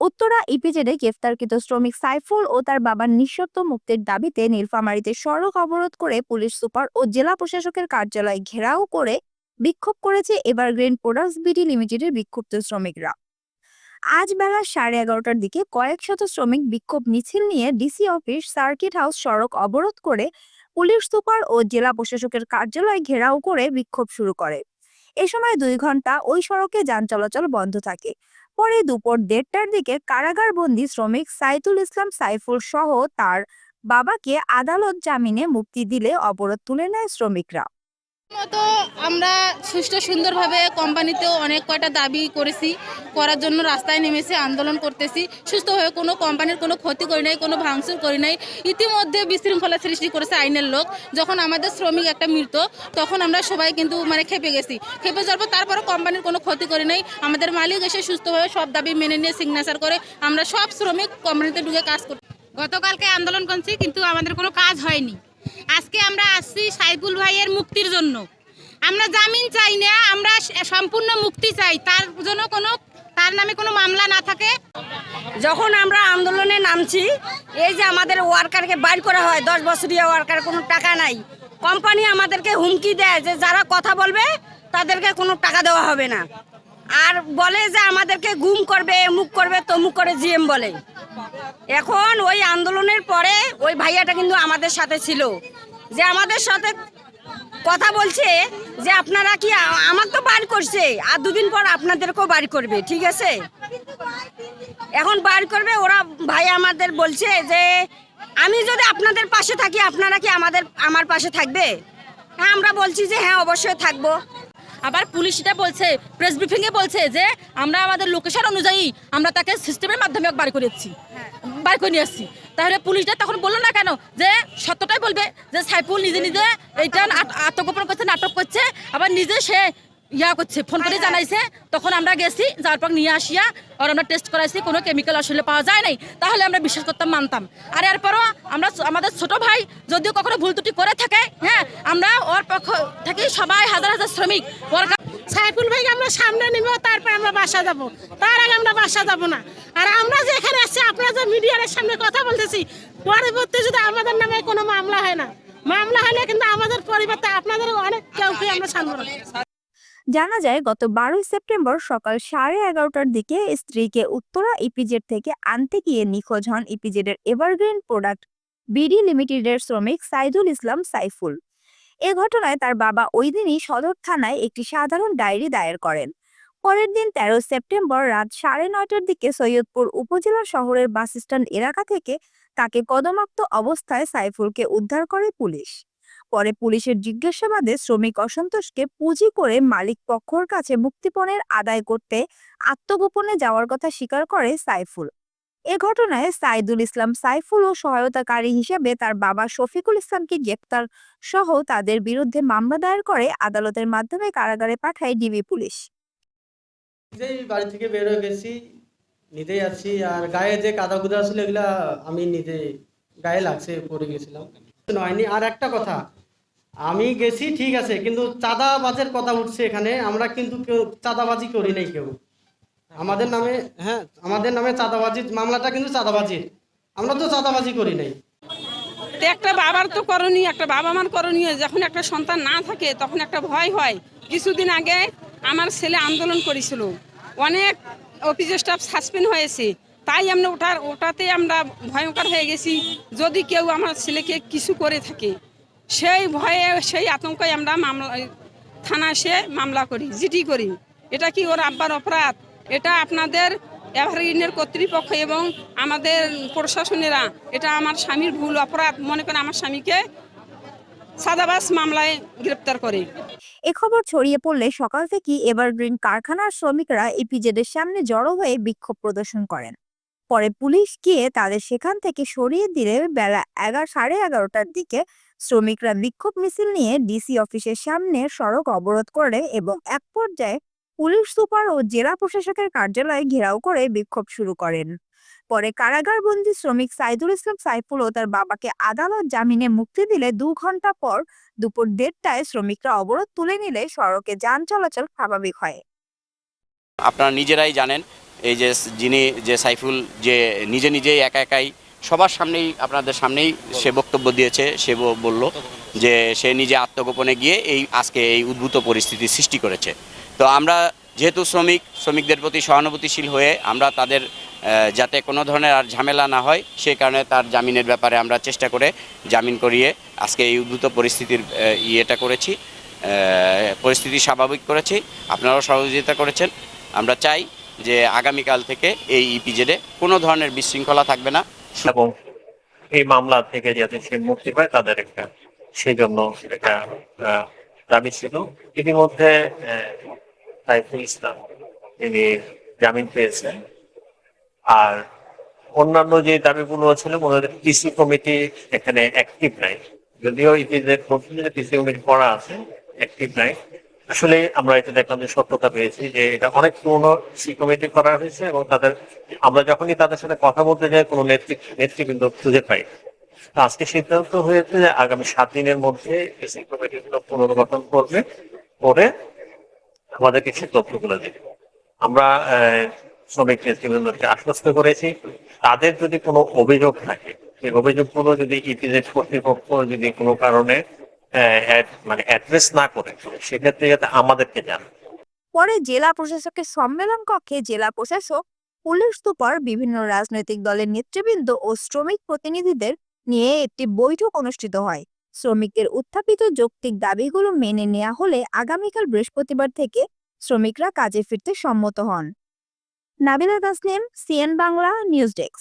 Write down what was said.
উত্তরা ইপিজেডে গ্রেফতারকৃত শ্রমিক সাইফুল ও তার বাবার নিঃশর্ত মুক্তির দাবিতে নীলফামারীতে সড়ক অবরোধ করে পুলিশ সুপার ও জেলা প্রশাসকের কার্যালয় ঘেরাও করে বিক্ষোভ করেছে এবার এভারগ্রিন প্রোডাক্টস বিডি লিমিটেডের বিক্ষুব্ধ শ্রমিকরা। আজ বেলা সাড়ে এগারোটার দিকে কয়েক শত শ্রমিক বিক্ষোভ মিছিল নিয়ে ডিসি অফিস সার্কিট হাউস সড়ক অবরোধ করে পুলিশ সুপার ও জেলা প্রশাসকের কার্যালয় ঘেরাও করে বিক্ষোভ শুরু করে। এ সময় দুই ঘণ্টা ওই সড়কে যান চলাচল বন্ধ থাকে। পরে দুপুর দেড়টার দিকে কারাগার বন্দি শ্রমিক সাইতুল ইসলাম সাইফুল সহ তার বাবাকে আদালত জামিনে মুক্তি দিলে অবরোধ তুলে নেয় শ্রমিকরা। মতো আমরা সুষ্ঠু সুন্দরভাবে কোম্পানিতেও অনেক কয়টা দাবি করেছি, করার জন্য রাস্তায় নেমেছি, আন্দোলন করতেছি। সুস্থভাবে কোনো কোম্পানির কোনো ক্ষতি করি নাই, কোনো ভাঙচুর করি নাই। ইতিমধ্যে বিশৃঙ্খলা সৃষ্টি করেছে আইনের লোক। যখন আমাদের শ্রমিক একটা মৃত, তখন আমরা সবাই কিন্তু মানে খেপে গেছি। খেপে যাওয়ার পর তারপরে কোম্পানির কোনো ক্ষতি করি নাই। আমাদের মালিক এসে সুস্থভাবে সব দাবি মেনে নিয়ে সিগনেচার করে। আমরা সব শ্রমিক কোম্পানিতে ঢুকে কাজ করি গতকালকে আন্দোলন করছি, কিন্তু আমাদের কোনো কাজ হয়নি। আজকে আমরা আসছি সাইফুল ভাইয়ের মুক্তির জন্য। আমরা জামিন চাই না, আমরা সম্পূর্ণ মুক্তি চাই। তার জন্য কোনো, তার নামে কোনো মামলা না থাকে। যখন আমরা আন্দোলনে নামছি, এই যে আমাদের ওয়ার্কারকে বাইর করা হয়, দশ বছরিয়া ওয়ার্কার, কোনো টাকা নাই। কোম্পানি আমাদেরকে হুমকি দেয় যে যারা কথা বলবে, তাদেরকে কোনো টাকা দেওয়া হবে না। আর বলে যে আমাদেরকে গুম করবে মুখ করবে, তমুক করে জিএম বলে। এখন ওই আন্দোলনের পরে ওই ভাইয়াটা কিন্তু আমাদের সাথে ছিল। যে আমাদের সাথে কথা বলছে যে আপনারা কি আমার তো বার করছে, আর দুদিন পর আপনাদেরকেও বার করবে, ঠিক আছে? এখন বার করবে, ওরা ভাই আমাদের বলছে যে, আমি যদি আপনাদের পাশে থাকি, আপনারা কি আমাদের, আমার পাশে থাকবে? হ্যাঁ আমরা বলছি যে হ্যাঁ অবশ্যই থাকব। আবার পুলিশ এটা বলছে প্রেস ব্রিফিংয়ে বলছে যে আমরা আমাদের লোকেশন অনুযায়ী আমরা তাকে সিস্টেমের মাধ্যমে বার করেছি বার করে নিয়ে আসছি। তাহলে পুলিশটা তখন বলল না কেন? যে সত্যটাই বলবে যে সাইফুল নিজে নিজে এইটা আত্মগোপন করছে, নাটক করছে, আবার নিজে সে ইয়া করছে ফোন করে জানাইছে, তখন আমরা গেছি যার পর নিয়ে আসিয়া, আর আমরা টেস্ট করাইছি, কোনো কেমিক্যাল আসলে পাওয়া যায় নাই, তাহলে আমরা বিশ্বাস করতাম, মানতাম। আর এরপরও আমরা আমাদের ছোট ভাই যদিও কখনো ভুল ত্রুটি করে থাকে হ্যাঁ আমরা ওর পক্ষ থেকে সবাই হাজার হাজার শ্রমিক, ওর সাইফুল ভাইকে আমরা সামনে নিব, তারপর আমরা বাসা যাব। তার আগে আমরা বাসা যাব না। আর আমরা যে এখানে আসছি আপনারা যে মিডিয়ার সামনে কথা বলতেছি, পরবর্তী যদি আমাদের নামে কোনো মামলা হয় না, মামলা হলে কিন্তু আমাদের পরিবর্তে আপনাদের অনেক কেউকে আমরা ছাড়বো না জানা যায়, গত বারোই সেপ্টেম্বর সকাল সাড়ে এগারোটার দিকে স্ত্রীকে উত্তরা ইপিজেড থেকে আনতে গিয়ে নিখোঁজ হন ইপিজেডের এভারগ্রিন প্রোডাক্ট বিডি লিমিটেডের শ্রমিক সাইদুল ইসলাম সাইফুল। এ ঘটনায় তার বাবা ওই দিনই সদর থানায় একটি সাধারণ ডায়েরি দায়ের করেন। পরের দিন তেরো সেপ্টেম্বর রাত সাড়ে নয়টার দিকে সৈয়দপুর উপজেলা শহরের বাসস্ট্যান্ড এলাকা থেকে তাকে কদমাক্ত অবস্থায় সাইফুলকে উদ্ধার করে পুলিশ। পরে পুলিশের জিজ্ঞাসাবাদে শ্রমিক অসন্তোষকে পুঁজি করে মালিক পক্ষর কাছে মুক্তিপণের আদায় করতে আত্মগোপনে যাওয়ার কথা স্বীকার করে সাইফুল। এ ঘটনায় সাইদুল ইসলাম সাইফুল ও সহায়তাকারী হিসেবে তার বাবা শফিকুল ইসলামকে গ্রেপ্তার সহ তাদের বিরুদ্ধে মামলা দায়ের করে আদালতের মাধ্যমে কারাগারে পাঠায় ডিবি পুলিশ। নিজেই বাড়ি থেকে বের হয়ে গেছি নিজেই আছি আর গায়ে যে কাদা কুদা ছিল, এগুলা আমি নিজে গায়ে লাগছে, পড়ে গেছিলাম। হয়নি। আর একটা কথা, আমি গেছি, ঠিক আছে, কিন্তু চাঁদাবাজের কথা উঠছে এখানে, আমরা কিন্তু কেউ চাঁদাবাজি করি নাই কেউ। আমাদের নামে হ্যাঁ আমাদের নামে চাঁদাবাজি, মামলাটা কিন্তু চাঁদাবাজির। আমরা তো চাঁদাবাজি করি নাই। একটা বাবার তো করণীয়, একটা বাবা মার করণীয়, যখন একটা সন্তান না থাকে, তখন একটা ভয় হয়। কিছুদিন আগে আমার ছেলে আন্দোলন করেছিল। অনেক অফিস স্টাফ সাসপেন্ড হয়েছে। তাই আমরা ওটার ওটাতে আমরা ভয়ঙ্কর হয়ে গেছি। যদি কেউ আমার ছেলেকে কিছু করে থাকে, সেই ভয়ে, সেই আতঙ্কে আমরা মামলা থানা এসে মামলা করি জিটি করি। এটা কি ওর আব্বার অপরাধ? এটা আপনাদের এভারগ্রিনের কর্তৃপক্ষ এবং আমাদের প্রশাসনেরা, এটা আমার স্বামীর ভুল অপরাধ। মনে করেন আমার স্বামীকে সাদাবাস মামলায় গ্রেপ্তার করে। এ খবর ছড়িয়ে পড়লে সকাল থেকেই এভারগ্রিন কারখানার শ্রমিকরা ইপিজেডের সামনে জড়ো হয়ে বিক্ষোভ প্রদর্শন করেন। পরে পুলিশ গিয়ে তাদের সেখান থেকে সরিয়ে দিলে বেলা এগারো, সাড়ে এগারোটার দিকে শ্রমিকরা বিক্ষোভ মিছিল নিয়ে ডিসি অফিসের সামনে সড়ক অবরোধ করে এবং এক পর্যায়ে পুলিশ সুপার ও জেলা প্রশাসকের কার্যালয়ে ঘেরাও করে বিক্ষোভ শুরু করেন। পরে কারাগারবন্দি শ্রমিক সাইদুল ইসলাম সাইফুল ও তার বাবাকে আদালত জামিনে মুক্তি দিলে দু ঘণ্টা পর দুপুর দেড়টায় শ্রমিকরা অবরোধ তুলে নিলে সড়কে যান চলাচল স্বাভাবিক হয়। আপনারা নিজেরাই জানেন এই যে যিনি, যে সাইফুল, যে নিজে নিজেই একা একাই, সবার সামনেই, আপনাদের সামনেই সে বক্তব্য দিয়েছে, সে বলল যে সে নিজে আত্মগোপনে গিয়ে এই আজকে এই উদ্ভূত পরিস্থিতি সৃষ্টি করেছে। তো আমরা যেহেতু শ্রমিক, শ্রমিকদের প্রতি সহানুভূতিশীল হয়ে আমরা তাদের যাতে কোনো ধরনের আর ঝামেলা না হয় সেই কারণে তার জামিনের ব্যাপারে আমরা চেষ্টা করে জামিন করিয়ে আজকে এই উদ্ভূত পরিস্থিতির ইয়েটা করেছি পরিস্থিতি স্বাভাবিক করেছি। আপনারাও সহযোগিতা করেছেন। আমরা চাই যে আগামীকাল থেকে এই ইপিজেডে কোনো ধরনের বিশৃঙ্খলা থাকবে না। এবং এই মামলা থেকে যাতে সে মুক্তি পায় তাদের একটা সেই জন্য আহ, দাবি ছিল। ইতিমধ্যে সাইফুল ইসলাম তিনি জামিন পেয়েছেন আর অন্যান্য যে দাবিগুলো ছিল হয় পিসি কমিটি এখানে অ্যাক্টিভ নাই। যদিও ইতিদের পিসি কমিটি করা আছে অ্যাক্টিভ নাই। আসলে আমরা এটা দেখলাম যে সত্যতা পেয়েছি যে এটা অনেক পুরনো কমিটি করা হয়েছে এবং তাদের, আমরা যখনই তাদের সাথে কথা বলতে যাই, কোনো নেতৃত্ব নেতৃবৃন্দ খুঁজে পাই আজকে সিদ্ধান্ত হয়েছে যে আগামী সাত দিনের মধ্যে কমিটিগুলো পুনর্গঠন করবে, করে আমাদেরকে সে তথ্যগুলো দেবে। আমরা শ্রমিক নেতৃবৃন্দকে আশ্বস্ত করেছি, তাদের যদি কোনো অভিযোগ থাকে, সেই অভিযোগগুলো যদি ইপিজেড কর্তৃপক্ষ যদি কোনো কারণে মানে পরে জেলা প্রশাসকের সম্মেলন কক্ষে জেলা প্রশাসক, পুলিশ সুপার, বিভিন্ন রাজনৈতিক দলের নেতৃবৃন্দ ও শ্রমিক প্রতিনিধিদের নিয়ে একটি বৈঠক অনুষ্ঠিত হয়। শ্রমিকদের উত্থাপিত যৌক্তিক দাবিগুলো মেনে নেওয়া হলে আগামীকাল বৃহস্পতিবার থেকে শ্রমিকরা কাজে ফিরতে সম্মত হন। Nabila Tasnim, CN Bangla, news desk.